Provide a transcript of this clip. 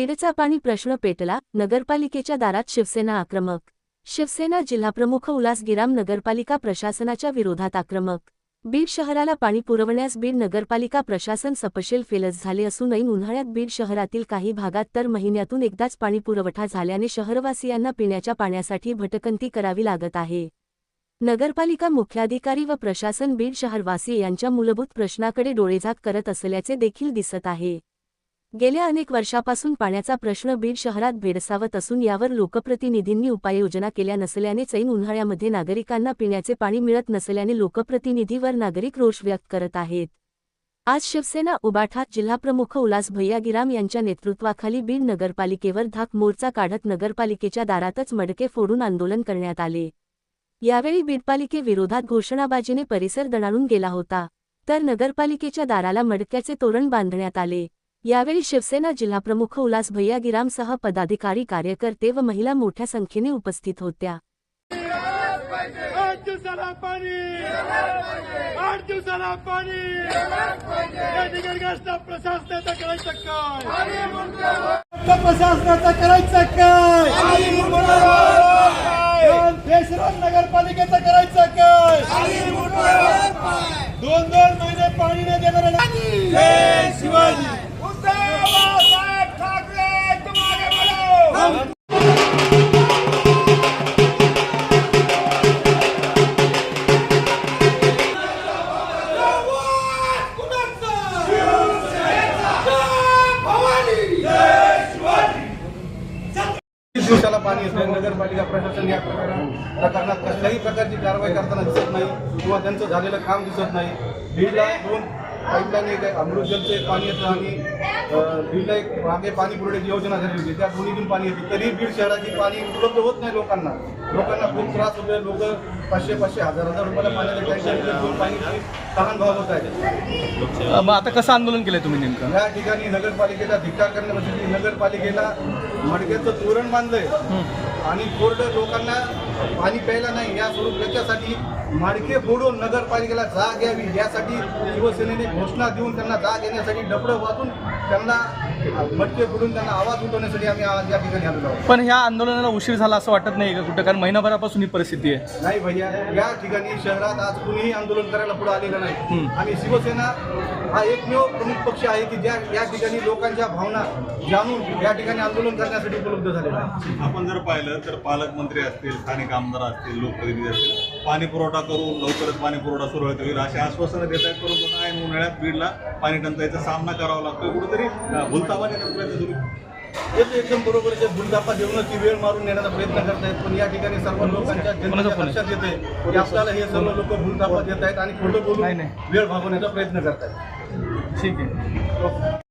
बीडचा पाणी प्रश्न पेटला नगरपालिकेच्या दारात शिवसेना आक्रमक. शिवसेना जिल्हाप्रमुख उल्हास गिराम नगरपालिका प्रशासनाच्या विरोधात आक्रमक. बीड शहराला पाणी पुरवण्यास बीड नगरपालिका प्रशासन सपशेल फेलच झाले असूनही उन्हाळ्यात बीड शहरातील काही भागात तर महिन्यातून एकदाच पाणी पुरवठा झाल्याने शहरवासियांना पिण्याच्या पाण्यासाठी भटकंती करावी लागत आहे. नगरपालिका मुख्याधिकारी व प्रशासन बीड शहरवासी यांच्या मूलभूत प्रश्नाकडे डोळेझाक करत असल्याचे देखील दिसत आहे. गेल्या अनेक वर्षापासून पाण्याचा प्रश्न बीड शहरात भेडसावत असून यावर लोकप्रतिनिधींनी उपाययोजना केल्या नसल्याने चैन उन्हाळ्यामध्ये नागरिकांना पिण्याचे पाणी मिळत नसल्याने लोकप्रतिनिधीवर नागरिक रोष व्यक्त करत आहेत. आज शिवसेना उबाठा जिल्हाप्रमुख उल्हास भैया गिराम यांच्या नेतृत्वाखाली बीड नगरपालिकेवर धाक मोर्चा काढत नगरपालिकेच्या दारातच मडके फोडून आंदोलन करण्यात आले. यावेळी बीडपालिकेविरोधात घोषणाबाजीने परिसर दणाणून गेला होता तर नगरपालिकेच्या दाराला मडक्याचे तोरण बांधण्यात आले. यावेळी शिवसेना जिल्हाप्रमुख उल्हास भैया गिरामसह पदाधिकारी कार्यकर्ते व महिला मोठ्या संख्येने उपस्थित होत्या. आठ दिवसाला पाणी! आठ दिवसाला पाणी! या करायचं काय? प्रशासनाचं करायचं काय? दोन दोन महिने पाणी न देणार शिवाजी! दिवसाला पाणी येते नगरपालिका प्रशासन या प्रकारा- प्रकरणात कसल्याही प्रकारची कारवाई करताना दिसत नाही किंवा त्यांचं झालेलं काम दिसत नाही. बीडला दोन पाईपलाईन एक आहे, अमृत जलचं एक पाणी येतं आणि बीडला एक मागे पाणी पुरवठ्याची योजना झाली होती. त्या दोन्हीतून पाणी येते. तरी बीड शहराची पाणी उपलब्ध होत नाही लोकांना. लोकांना खूप त्रास होतोय. लोक पाचशे पाचशे हजार हजार रुपयाला पाण्याचं टँकर पाणीची तहान भाव होत आहे. मग आता कसं आंदोलन केलंय तुम्ही नेमकं? या ठिकाणी नगरपालिकेचा धिक्कार करण्यासाठी नगरपालिकेला मडक्याचं तोरण बांधलंय. आणि कोरड लोकांना पाणी प्यायला नाही या स्वरूप याच्यासाठी माडके फोडून नगरपालिकेला जाग यावी यासाठी शिवसेनेने घोषणा देऊन त्यांना जाग येण्यासाठी डबडं वाचून त्यांना मडके फोडून त्यांना आवाज उठवण्यासाठी आम्ही आज या ठिकाणी आलेलो आहोत. पण ह्या आंदोलनाला उशीर झाला असं वाटत नाही का कुठं? कारण महिनाभरापासून ही परिस्थिती आहे. नाही भैया या ठिकाणी शहरात आज कुणीही आंदोलन करायला पुढे आलेलं नाही. आणि शिवसेना हा एकमेव प्रमुख पक्ष आहे की ज्या या ठिकाणी लोकांच्या भावना जाणून या ठिकाणी आंदोलन करण्यासाठी उपलब्ध झालेला आहे. आपण जर पाहिलं तर पालकमंत्री असतील स्थानिक आमदार असतील लोकप्रतिनिधी असतील पाणी पुरवठा करून लवकरच पाणी पुरवठा सुरळीत होईल अशी आश्वासनं देत आहेत. परंतु आता ऐन उन्हाळ्यात बीडला पाणी टंचाईचा सामना करावा लागतोय. कुठेतरी भुलताबाने प्रयत्न सुरू एकदम बरोबर आहे. भूलदापा देऊनच ती वेळ मारून नेण्याचा प्रयत्न करतायत पण या ठिकाणी सर्व लोकांच्या जनतेच्या. लक्षात येते की आपल्याला हे सर्व लोक भूलदापा देत आहेत आणि खोटं बोलून नाही, नाही. वेळ भागवण्याचा प्रयत्न करतायत ठीक आहे.